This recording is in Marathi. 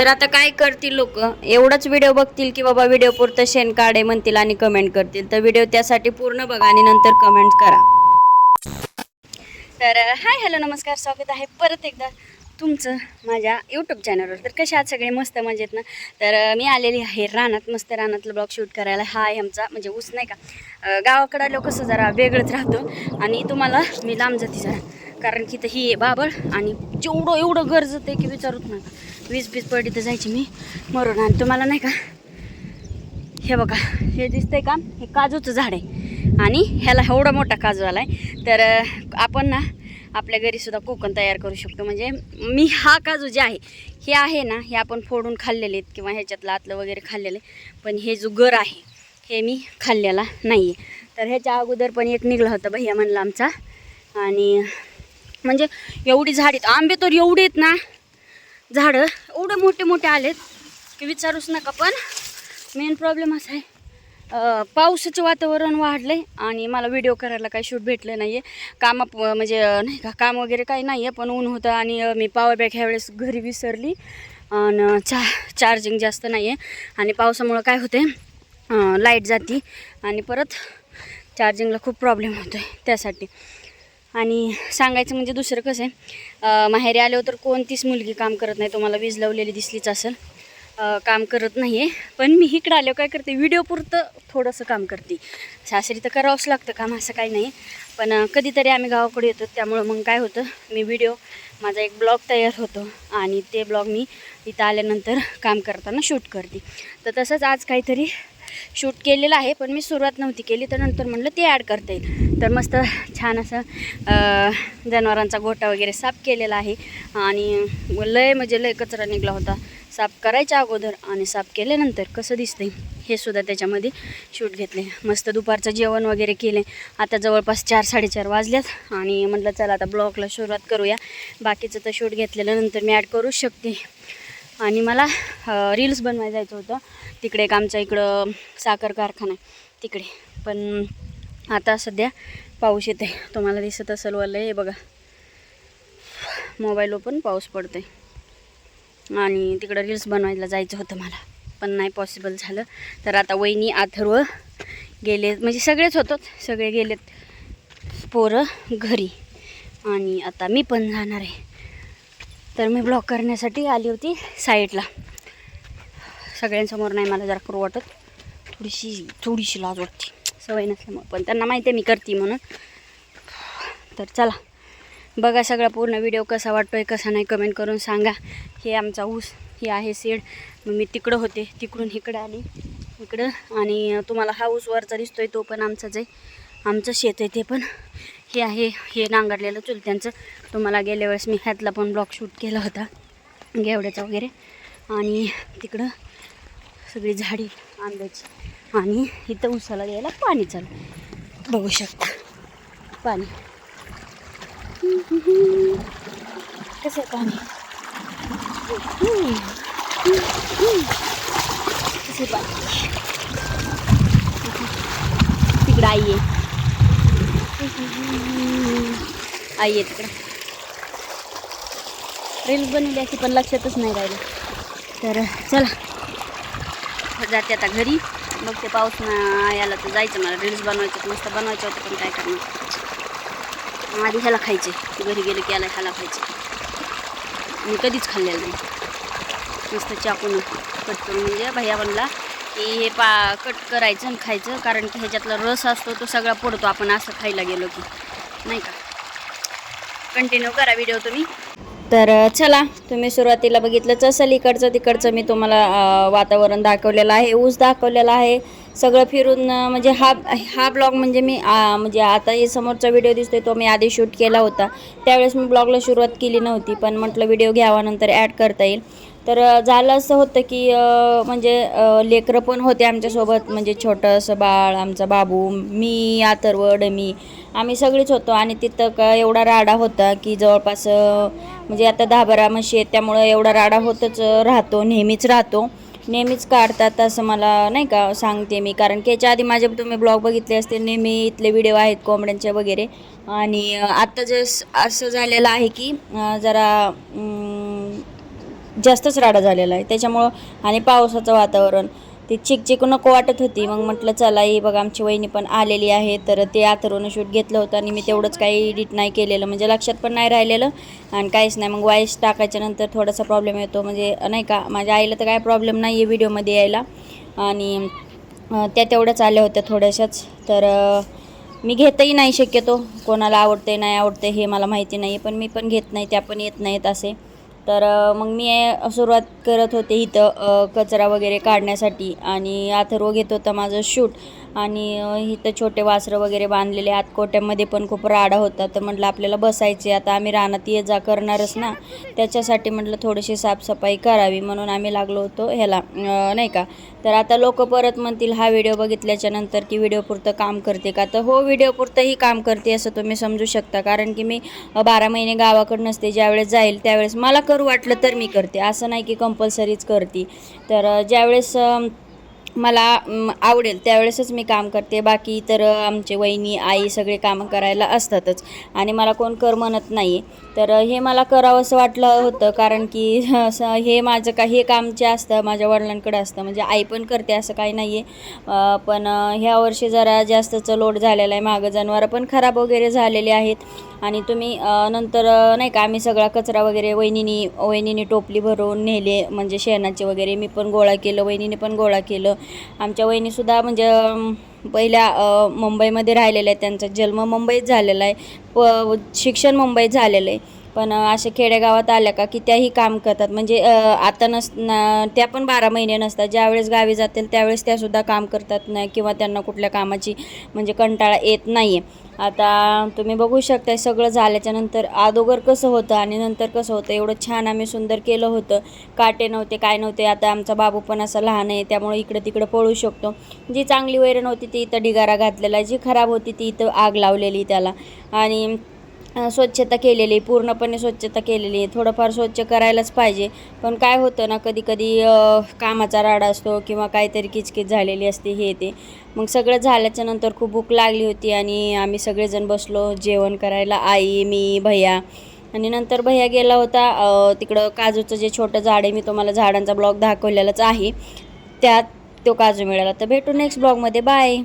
तर आता काय करतील लोक? एवढाच व्हिडिओ बघतील की बाबा व्हिडिओ पुरतं शेण काढे म्हणतील आणि कमेंट करतील. तर व्हिडिओ त्यासाठी पूर्ण बघा आणि नंतर कमेंट करा. तर हाय हॅलो नमस्कार. स्वागत आहे परत एकदा. तुमचं माझ्या यूट्यूब चॅनलवर तर कशा आहात सगळे मस्त मजेत ना? तर मी आलेली आहे रानात मस्त रानातलं ब्लॉग शूट करायला. हा आहे आमचा म्हणजे ऊस नाही का? गावाकडं लोक कसं जरा वेगळंच राहतो. आणि तुम्हाला मी लांब जाते जरा. कारण की तर ही आहे बाबळ आणि जेवढं एवढं गरजत आहे की विचारूच नका. वीज बीज पडली तर जायची मी मरून आणि तुम्हाला नाही का? हे बघा हे दिसतंय का? हे काजूचं झाड आहे. आणि ह्याला एवढा मोठा काजू आला आहे तर आपण ना आपल्या घरीसुद्धा कोकण तयार करू शकतो. म्हणजे मी हा काजू जे आहे हे आहे ना हे आपण फोडून खाल्लेले आहेत किंवा ह्याच्यातलं आतलं वगैरे खाल्लेलं आहे. पण हे जो गर आहे हे मी खाल्लेला नाही आहे तर ह्याच्या अगोदर पण एक निघला होता भैया म्हणला आमचा. आणि म्हणजे एवढी झाड आहेत. आंबे तर एवढे आहेत ना झाडं एवढे मोठे मोठे आलेत की विचारूच नका. पण मेन प्रॉब्लेम असा आहे पावसाचं वातावरण वाढलं आहे आणि मला व्हिडिओ करायला काही शूट भेटलं नाही आहे कामा म्हणजे नाही का काम वगैरे काही नाही आहे पण ऊन होतं आणि मी पॉवर बँक ह्यावेळेस घरी विसरली आणि चा चार्जिंग जास्त नाही आहे आणि पावसामुळं काय होते लाइट जाती आणि परत चार्जिंगला खूप प्रॉब्लेम होतो आहे त्यासाठी. आणि सांगायचं म्हणजे दुसरं कसं आहे माहेरी आल्यावर तर कोणतीच मुलगी काम करत नाही तुम्हाला वीज लावलेली दिसलीच असेल. काम करत नाही आहे पण मी इकडं आल्यावर काय करते व्हिडिओ पुरतं थोडंसं काम करते. सासरी तर करावंच लागतं काम असं काही नाही. पण कधीतरी आम्ही गावाकडे येतो त्यामुळं मग काय होतं मी व्हिडिओ माझा एक ब्लॉग तयार होतो. आणि ते ब्लॉग मी इथं आल्यानंतर काम करताना शूट करते. तर तसंच आज काहीतरी शूट केलेलं आहे पण मी सुरुवात नव्हती केली. तर नंतर म्हणलं ते ॲड करता येईल. तर मस्त छान असं जनावरांचा गोठा वगैरे साफ केलेला आहे. आणि लय म्हणजे लय कचरा निघला होता. साफ करायच्या अगोदर आणि साफ केल्यानंतर कसं दिसतंय हे सुद्धा त्याच्यामध्ये शूट घेतले मस्त दुपारचं जेवण वगैरे केले आता जवळपास चार साडेचार वाजल्यात आणि म्हटलं चला आता ब्लॉगला सुरुवात करूया. बाकीचं तर शूट घेतल्यानंतर मी ॲड करूच शकते. आणि मला रील्स बनवायला जायचं होतं. तिकडे एक आमच्या इकडं साखर कारखाना आहे. तिकडे. पण आता सध्या पाऊस येते तुम्हाला दिसत असेल वल्लं हे बघा. मोबाईलवर पण पाऊस पडतोय. आणि तिकडं रील्स बनवायला जायचं होतं मला. पण नाही पॉसिबल झालं. तर आता वहिनी अथर्व गेले. म्हणजे सगळेच होतं सगळे गेलेत पोरं घरी. आणि आता मी पण जाणार आहे. तर मी ब्लॉग करण्यासाठी आली होती साईडला. सगळ्यांसमोर नाही मला जरा करू वाटत. थोडीशी थोडीशी लाज वाटते. सवय नसल्यामुळे. पण त्यांना माहिती आहे मी करते म्हणून. तर चला. बघा सगळा पूर्ण व्हिडिओ कसा वाटतो आहे कसा नाही कमेंट करून सांगा. हे आमचा ऊस हे आहे सेड मग मी तिकडं होते तिकडून इकडं आली इकडं. आणि तुम्हाला हा ऊस वरचा दिसतोय तो पण आमचाच आहे. आमचं शेत आहे ते पण. हे आहे हे नांगरलेलं चुलत्यांचं. तुम्हाला गेल्या वेळेस मी ह्यातला पण ब्लॉग शूट केला होता गेवड्याचा वगैरे. आणि तिकडं सगळी झाडी आंब्याची. आणि इथं उसाला द्यायला पाणी चालू. बघू शकता. पाणी. कसं आहे पाणी कसं आहे पाणी तिकडं आई आहे. आई आहे तिकडं. रील्स बनवली अशी पण लक्षातच नाही राहिलं तर चला. जाते आता घरी. मग ते पाऊस ना याला तर जायचं मला. रील्स बनवायचं मस्त बनवायचं होतं पण काय करणार? आधी ह्याला खायचे. घरी गेले की याला ह्याला खायचे. मी कधीच खाल्लेलं नाही. मस्त चाकून कट करून म्हणजे भैया बनला की हे पा कट करायचं आणि खायचं कारण की ह्याच्यातला रस असतो तो सगळा पडतो. आपण असं खायला गेलो की. नाही का? कंटिन्यू करा व्हिडिओ तुम्ही. तर चला तुम्ही सुरुवातीला बघितलंच असेल इकडचं तिकडचं मी तुम्हाला वातावरण दाखवलेलं आहे ऊस दाखवलेला आहे. सगळं फिरून म्हणजे हा हा ब्लॉग म्हणजे मी म्हणजे आता हे समोरचा व्हिडिओ दिसतोय तो मी आधी शूट केला होता. त्यावेळेस मी ब्लॉगला सुरुवात केली नव्हती पण म्हटलं व्हिडिओ घ्यावा नंतर ॲड करता येईल. तर झालं असं होतं की म्हणजे लेकरं पण होते आमच्यासोबत. म्हणजे छोटंसं बाळ आमचा बाबू मी आतर्व डमी आम्ही सगळीच होतो आणि तिथं का एवढा राडा होता की जवळपास म्हणजे आता दहा बारा म्हशी आहेत त्यामुळं एवढा राडा होतच राहतो नेहमीच राहतो. नेहमीच काढतात असं मला नाही का सांगते मी. कारण की याच्या आधी माझे तुम्ही ब्लॉग बघितले असतील नेहमी इथले व्हिडिओ आहेत कोंबड्यांचे वगैरे. आणि आत्ता जस असं झालेलं आहे की जरा जास्तच राडा झालेला आहे. त्याच्यामुळं आणि पावसाचं वातावरण ती चिकचिकू नको वाटत होती. मग म्हटलं चला ही बघा आमची वहिनी पण आलेली आहे. तर ते आथरवनं शूट घेतलं होतं आणि मी तेवढंच काही एडिट नाही केलेलं. म्हणजे लक्षात पण नाही राहिलेलं आणि काहीच नाही. मग वाईस टाकायच्या नंतर थोडासा प्रॉब्लेम येतो. म्हणजे नाही का माझ्या आईला तर काय प्रॉब्लेम नाही आहे व्हिडिओमध्ये यायला. आणि त्या तेवढ्याच आल्या होत्या थोड्याशाच. तर मी घेतही नाही शक्यतो. कोणाला आवडते नाही आवडते हे मला माहिती नाही पण मी पण घेत नाही त्या पण येत नाहीत असे. तर मग मी सुरुवात करत होते इथं कचरा वगैरे काढण्यासाठी. आणि अथर्व घेत होता माझं शूट. आणि इथं छोटे वासरं वगैरे बांधलेले आत कोट्यामध्ये पण खूप राडा होता. तर म्हटलं आपल्याला बसायचे आता आम्ही रानात ये जा करणारच ना. त्याच्यासाठी म्हटलं थोडीशी साफसफाई करावी म्हणून आम्ही लागलो होतो ह्याला नाही का? तर आता लोक परत म्हणतील हा व्हिडिओ बघितल्याच्या नंतर की व्हिडिओ पुरतं काम करते का? तर हो व्हिडिओ पुरतंही काम करते असं तुम्ही समजू शकता. कारण की मी बारा महिने गावाकडे नसते. ज्यावेळेस जाईल त्यावेळेस मला करू वाटलं तर मी करते. असं नाही की कंपल्सरीच करते. तर ज्यावेळेस मला आवडेल. त्यावेळेसच मी काम करते. बाकी तर आमचे वहिनी आई सगळे कामं करायला असतातच. आणि मला कोण कर म्हणत नाही तर हे मला करावं असं वाटलं होतं कारण की असं हे माझं का हे काम जे असतं माझ्या वडिलांकडे असतं. म्हणजे आई पण करते असं काही नाही आहे पण ह्या वर्षी जरा जास्तचं लोड झालेला आहे. मागं जनावरं पण खराब वगैरे झालेले आहेत. आणि तुम्ही नंतर नाही का आम्ही सगळा कचरा वगैरे वहिनीनी वहिनीने टोपली भरून नेले. म्हणजे शेणाचे वगैरे मी पण गोळा केलं वहिनीने पण गोळा केलं. आमच्या वहिनीसुद्धा म्हणजे पहिल्या मुंबईमध्ये राहिलेल्या आहेत त्यांचा. जन्म मुंबईत झालेला आहे. प शिक्षण मुंबईत झालेलं आहे. पण असे खेडेगावात आल्या का की त्याही काम करतात. म्हणजे आता नस न त्या पण बारा महिने नसतात. ज्यावेळेस गावी जातील त्यावेळेस त्यासुद्धा काम करतात नाही किंवा त्यांना कुठल्या कामाची म्हणजे कंटाळा येत नाही आहे आता तुम्ही बघू शकता सगळं झाल्याच्यानंतर अगोदर कसं होतं आणि नंतर कसं होतं? एवढं छान आम्ही सुंदर केलं होतं. काटे नव्हते काय नव्हते आता आमचा बाबू पण असा लहान आहे त्यामुळे इकडं तिकडं पळू शकतो. जी चांगली वैरण होती ती इथं ढिगारा घातलेला. आहे जी खराब होती ती इथं आग लावलेली त्याला. आणि स्वच्छता केलेली पूर्णपणे स्वच्छता केलेली आहे. थोडंफार स्वच्छ करायलाच पाहिजे. पण काय होतं ना कधी कधी कामाचा राडा असतो किंवा काहीतरी किचकिच झालेली असते हे ते. मग सगळं झाल्याच्यानंतर खूप भूक लागली होती आणि आम्ही सगळेजण बसलो जेवण करायला आई मी भैया. आणि नंतर भैया गेला होता तिकडं काजूचं जे छोटं झाड आहे मी तुम्हाला झाडांचा ब्लॉग दाखवलेलाच आहे. त्यात तो काजू मिळाला. तर भेटू नेक्स्ट ब्लॉगमध्ये बाय